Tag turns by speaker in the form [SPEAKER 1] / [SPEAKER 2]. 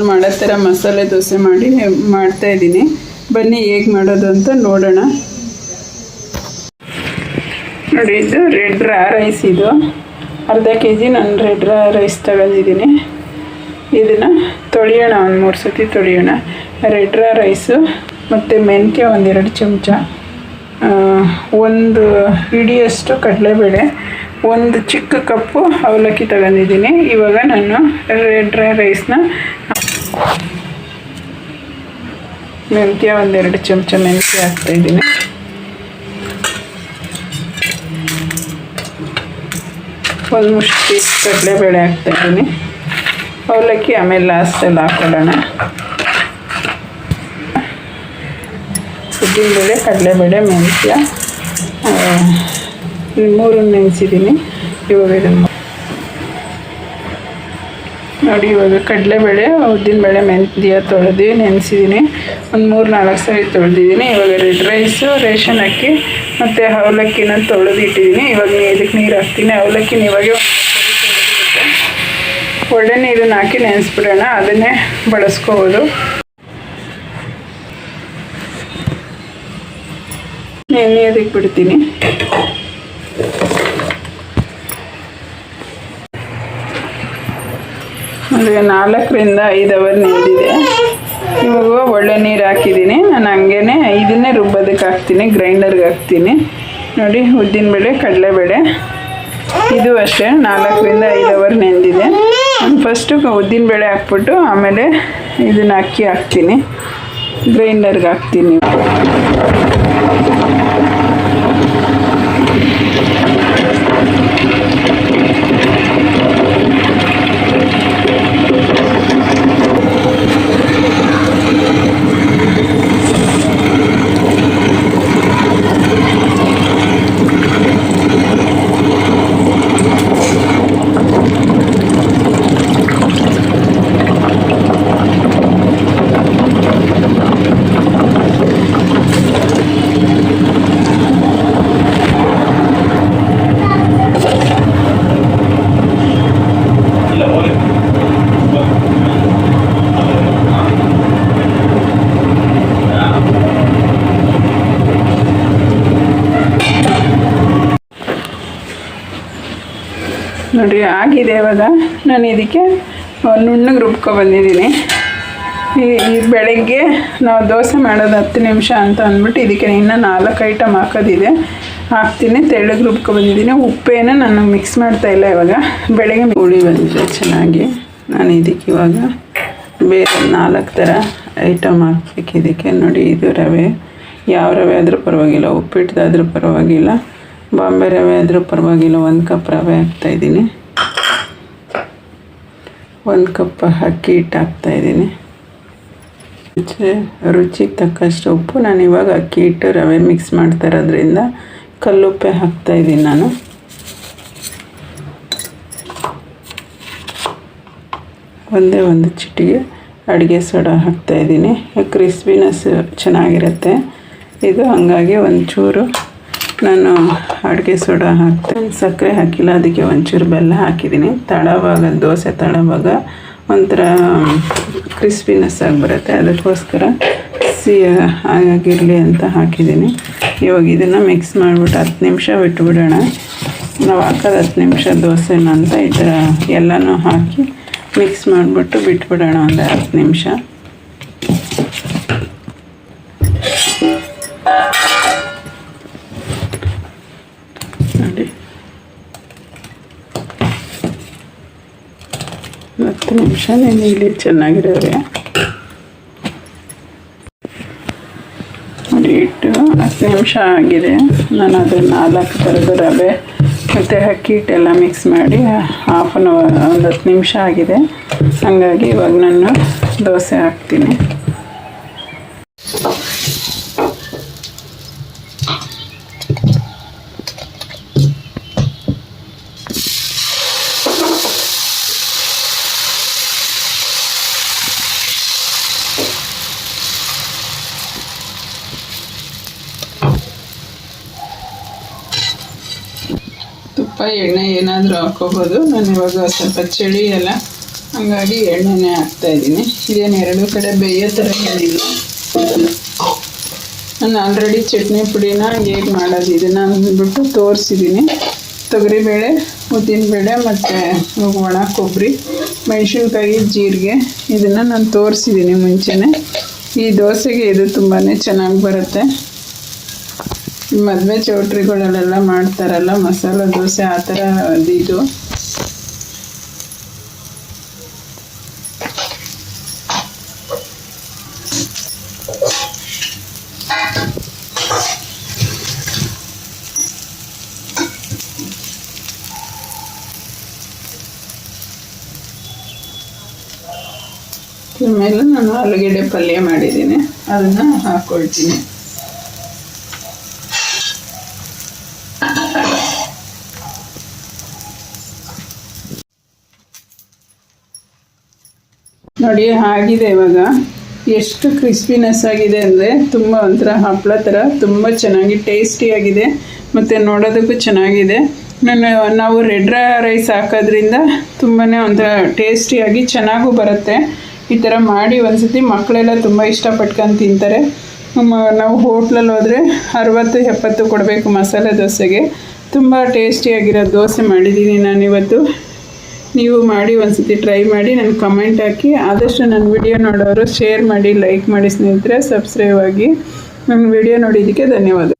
[SPEAKER 1] ಮನೇಲಿ ಮಾಡೋ ಥರ ಮಸಾಲೆ ದೋಸೆ ಮಾಡಿ ಮಾಡ್ತಾ ಇದ್ದೀನಿ. ಬನ್ನಿ, ಹೇಗೆ ಮಾಡೋದು ಅಂತ ನೋಡೋಣ. ನೋಡಿ, ಇದು ರೆಡ್ ರಾ ರೈಸ್ ಇದು. ಅರ್ಧ ಕೆ ಜಿ ನಾನು ರೆಡ್ ರಾ ರೈಸ್ ತಗೊಂಡಿದ್ದೀನಿ. ಇದನ್ನು ತೊಳೆಯೋಣ, ಒಂದು ಮೂರು ಸತಿ ತೊಳೆಯೋಣ. ರೆಡ್ ರಾ ರೈಸು ಮತ್ತು ಮೆಂತ್ಯ ಒಂದೆರಡು ಚಮಚ. ಒಂದು ಹಿಡಿಯಷ್ಟು ಕಡಲೆಬೇಳೆ. ಒಂದು ಚಿಕ್ಕ ಕಪ್ಪು ಅವಲಕ್ಕಿ ತಗೊಂಡಿದ್ದೀನಿ. ಇವಾಗ ನಾನು ರೆಡ್ ರಾ ರೈಸ್ನ ಮೆಂತ್ಯ ಒಂದೆರಡು ಚಮಚ ಮೆಂತ್ಯ ಹಾಕ್ತಾಯಿದ್ದೀನಿ ಒಂದು ಮುಷ್ಟಿ ಕಡಲೆಬೇಳೆ ಹಾಕ್ತಾಯಿದ್ದೀನಿ ಅವಲಕ್ಕಿ ಆಮೇಲೆ ಲಾಸ್ಟಲ್ಲಿ ಹಾಕೊಳ್ಳೋಣ. ಉದ್ದಿನಬೇಳೆ, ಕಡಲೆಬೇಳೆ, ಮೆಂತ್ಯ ಮೂರನ್ನು ನೆನೆಸಿದ್ದೀನಿ. ಇವಾಗ ಇದನ್ನು ನೋಡಿ, ಇವಾಗ ಉದ್ದಿನ ಮೇಳೆ ಮೆಂತ್ಯ ತೊಳೆದು ನೆನೆಸಿದ್ದೀನಿ ಒಂದು ಮೂರು ನಾಲ್ಕು ಸರಿ ತೊಳೆದಿದ್ದೀನಿ ಇವಾಗ ರೆಡ್ ರೈಸು, ರೇಷನ್ ಅಕ್ಕಿ ಮತ್ತು ಅವಲಕ್ಕಿನ ತೊಳೆದಿಟ್ಟಿದ್ದೀನಿ ಇವಾಗ ಇದಕ್ಕೆ ನೀರು ಹಾಕ್ತೀನಿ. ಅವಲಕ್ಕಿನ ಇವಾಗ ಒಳ್ಳೆ ನೀರನ್ನು ಹಾಕಿ ನೆನೆಸ್ಬಿಡೋಣ. ಅದನ್ನೇ ಬಳಸ್ಕೋಬೋದು. ನೆನೆಯೋದಕ್ಕೆ ಬಿಡ್ತೀನಿ. ಅಂದರೆ ನಾಲ್ಕರಿಂದ ಐದು ಅವರ್ ನೆಂದಿದೆ ಇವಾಗ ಒಳ್ಳೆ ನೀರು ಹಾಕಿದ್ದೀನಿ. ನಾನು ಹಂಗೇನೆ ಇದನ್ನೇ ರುಬ್ಬೋದಕ್ಕೆ ಹಾಕ್ತೀನಿ ಗ್ರೈಂಡರ್ಗೆ ಹಾಕ್ತೀನಿ. ನೋಡಿ ಉದ್ದಿನಬೇಳೆ ಕಡಲೆಬೇಳೆ. ಇದು ಅಷ್ಟೇ, ನಾಲ್ಕರಿಂದ ಐದು ಅವರ್ ನೆಂದಿದೆ. ನಾನು ಫಸ್ಟು ಉದ್ದಿನಬೇಳೆ ಹಾಕ್ಬಿಟ್ಟು ಆಮೇಲೆ ಇದನ್ನ ಅಕ್ಕಿ ಹಾಕ್ತೀನಿ. ಗ್ರೈಂಡರ್ಗೆ ಹಾಕ್ತೀನಿ. ನೋಡಿ ಆಗಿದೆ ಇವಾಗ. ನಾನು ಇದಕ್ಕೆ ನುಣ್ಣಗೆ ರುಬ್ಕೊ ಬಂದಿದ್ದೀನಿ. ಈ ಈ ಬೆಳಗ್ಗೆ ನಾವು ದೋಸೆ ಮಾಡೋದು ಹತ್ತು ನಿಮಿಷ ಅಂತ ಅಂದ್ಬಿಟ್ಟು ಇದಕ್ಕೆ ಇನ್ನೂ ನಾಲ್ಕು ಐಟಮ್ ಹಾಕೋದಿದೆ. ಹಾಕ್ತೀನಿ, ತೆಳ್ಳಗೆ ರುಬ್ಕೊ ಬಂದಿದ್ದೀನಿ. ಉಪ್ಪೇನ ನಾನು ಮಿಕ್ಸ್ ಮಾಡ್ತಾ ಇಲ್ಲ ಇವಾಗ. ಬೆಳಗ್ಗೆ ಹುಳಿ ಬಂದಿದೆ, ಚೆನ್ನಾಗಿ. ನಾನು ಇದಕ್ಕೆ ಇವಾಗ ಬೇರೆ ನಾಲ್ಕು ಥರ ಐಟಮ್ ಹಾಕ್ಬೇಕು ಇದಕ್ಕೆ. ನೋಡಿ, ಇದು ರವೆ. ಯಾವ ರವೆ ಆದರೂ ಪರವಾಗಿಲ್ಲ ಉಪ್ಪಿಟ್ಟದಾದ್ರೂ ಪರವಾಗಿಲ್ಲ. ಬಾಂಬೆ ರವೆ ಆದರೂ ಪರವಾಗಿಲ್ಲ, ಒಂದು ಕಪ್ ರವೆ ಹಾಕ್ತಾಯಿದ್ದೀನಿ ಒಂದು ಕಪ್ ಅಕ್ಕಿ ಹಿಟ್ಟು ಹಾಕ್ತಾಯಿದ್ದೀನಿ ರುಚಿ, ರುಚಿಗೆ ತಕ್ಕಷ್ಟು ಉಪ್ಪು. ನಾನು ಇವಾಗ ಅಕ್ಕಿ ಹಿಟ್ಟು ರವೆ ಮಿಕ್ಸ್ ಮಾಡ್ತಾ ಇರೋದ್ರಿಂದ ಕಲ್ಲುಪ್ಪೆ ಹಾಕ್ತಾಯಿದ್ದೀನಿ ನಾನು. ಒಂದೇ ಒಂದು ಚಿಟಿಗೆ ಅಡುಗೆ ಸೋಡಾ ಹಾಕ್ತಾಯಿದ್ದೀನಿ ಕ್ರಿಸ್ಪಿನೆಸ್ ಚೆನ್ನಾಗಿರುತ್ತೆ. ಇದು ಹಂಗಾಗಿ ಒಂಚೂರು ನಾನು ಅಡುಗೆ ಸೋಡಾ ಹಾಕ್ತೀನಿ ಸಕ್ಕರೆ ಹಾಕಿಲ್ಲ, ಅದಕ್ಕೆ ಒಂಚೂರು ಬೆಲ್ಲ ಹಾಕಿದ್ದೀನಿ ತಳವಾಗ ದೋಸೆ ತಳವಾಗ ಒಂಥರ ಕ್ರಿಸ್ಪಿನೆಸ್ ಆಗಿ ಬರುತ್ತೆ. ಅದಕ್ಕೋಸ್ಕರ ಸಿಹಿ ಆಗಿರಲಿ ಅಂತ ಹಾಕಿದ್ದೀನಿ ಇವಾಗ ಇದನ್ನು ಮಿಕ್ಸ್ ಮಾಡಿಬಿಟ್ಟು ಹತ್ತು ನಿಮಿಷ ಬಿಟ್ಬಿಡೋಣ. ನಾವು ಹಾಕೋದು ಹತ್ತು ನಿಮಿಷ ದೋಸೆನ ಅಂತ ಈ ಥರ ಎಲ್ಲನೂ ಹಾಕಿ ಮಿಕ್ಸ್ ಮಾಡಿಬಿಟ್ಟು ಬಿಟ್ಬಿಡೋಣ ಒಂದು ಹತ್ತು ನಿಮಿಷ ನೋಡಿ ಹತ್ತು ನಿಮಿಷ ನೆನೆಯಲಿ ಇಲ್ಲಿ ನೋಡಿ, ಇಟ್ಟು ಹತ್ತು ನಿಮಿಷ ಆಗಿದೆ. ನಾನು ಅದು ನಾಲ್ಕು ಥರದ ರವೆ ಮತ್ತು ಅಕ್ಕಿ ಹಿಟ್ಟೆಲ್ಲ ಮಿಕ್ಸ್ ಮಾಡಿ ಹಾಫ್ ಅನ್ ಅವರ್ ಒಂದು ಹತ್ತು ನಿಮಿಷ ಆಗಿದೆ. ಹಾಗಾಗಿ ಇವಾಗ ನಾನು ದೋಸೆ ಹಾಕ್ತೀನಿ. ಎಣ್ಣೆ ಏನಾದರೂ ಹಾಕೋಬೋದು ನಾನು ಇವಾಗ ಸ್ವಲ್ಪ ಚಳಿ ಎಲ್ಲ. ಹಂಗಾಗಿ ಎಣ್ಣೆನೇ ಹಾಕ್ತಾ ಇದ್ದೀನಿ. ಇದೇನು ಎರಡು ಕಡೆ ಬೇಯೋ ಥರ ಏನಿಲ್ಲ. ನಾನು ಆಲ್ರೆಡಿ ಚಟ್ನಿ ಪುಡಿನ ಹೇಗೆ ಮಾಡೋದು ಇದನ್ನು ಅಂದ್ಬಿಟ್ಟು ತೋರಿಸಿದ್ದೀನಿ ತೊಗರಿಬೇಳೆ, ಉದ್ದಿನಬೇಳೆ ಮತ್ತು ಒಣ ಕೊಬ್ಬರಿ, ಮೆಣಸಿನ್ಕಾಯಿ, ಜೀರಿಗೆ ಇದನ್ನು ನಾನು ತೋರಿಸಿದ್ದೀನಿ ಮುಂಚೆನೇ. ಈ ದೋಸೆಗೆ ಇದು ತುಂಬಾ ಚೆನ್ನಾಗಿ ಬರುತ್ತೆ. ಮದುವೆ ಚೌಟ್ರಿಗಳಲ್ಲೆಲ್ಲ ಮಾಡ್ತಾರಲ್ಲ, ಮಸಾಲೆ ದೋಸೆ ಆ ಥರ ಇದು? ಮೇಲೆ ನಾನು ಆಲೂಗೆಡ್ಡೆ ಪಲ್ಯ ಮಾಡಿದ್ದೀನಿ. ಅದನ್ನು ಹಾಕ್ಕೊಳ್ತೀನಿ ನೋಡಿ, ಆಗಿದೆ ಇವಾಗ. ಎಷ್ಟು ಕ್ರಿಸ್ಪಿನೆಸ್ ಆಗಿದೆ ಅಂದರೆ ತುಂಬ ಒಂಥರ ಹಪ್ಪಳ ಥರ ತುಂಬ ಚೆನ್ನಾಗಿ ಟೇಸ್ಟಿಯಾಗಿದೆ ಮತ್ತು ನೋಡೋದಕ್ಕೂ ಚೆನ್ನಾಗಿದೆ. ನಾನು, ನಾವು ರೆಡ್ ರೈಸ್ ಹಾಕೋದ್ರಿಂದ ತುಂಬಾ ಒಂಥರ ಟೇಸ್ಟಿಯಾಗಿ ಚೆನ್ನಾಗೂ ಬರುತ್ತೆ. ಈ ಥರ ಮಾಡಿ ಒಂದ್ಸತಿ ಮಕ್ಕಳೆಲ್ಲ ತುಂಬ ಇಷ್ಟಪಟ್ಕೊಂಡು ತಿಂತಾರೆ. ನಾವು ಹೋಟ್ಲಲ್ಲಿ ಹೋದರೆ ಅರವತ್ತು, ಎಪ್ಪತ್ತು ಕೊಡಬೇಕು ಮಸಾಲೆ ದೋಸೆಗೆ. ತುಂಬ ಟೇಸ್ಟಿಯಾಗಿರೋ ದೋಸೆ ಮಾಡಿದ್ದೀನಿ ನಾನಿವತ್ತು. ನೀವು ಮಾಡಿ ಒಂದ್ಸತಿ ಟ್ರೈ ಮಾಡಿ, ನನಗೆ ಕಮೆಂಟ್ ಹಾಕಿ. ಆದಷ್ಟು ನನ್ನ ವಿಡಿಯೋ ನೋಡೋರು ಶೇರ್ ಮಾಡಿ ಲೈಕ್ ಮಾಡಿ ಸ್ನೇಹಿತರೆ ಸಬ್ಸ್ಕ್ರೈಬ್ ಆಗಿ. ನನ್ನ ವಿಡಿಯೋ ನೋಡಿದ್ದಕ್ಕೆ ಧನ್ಯವಾದ.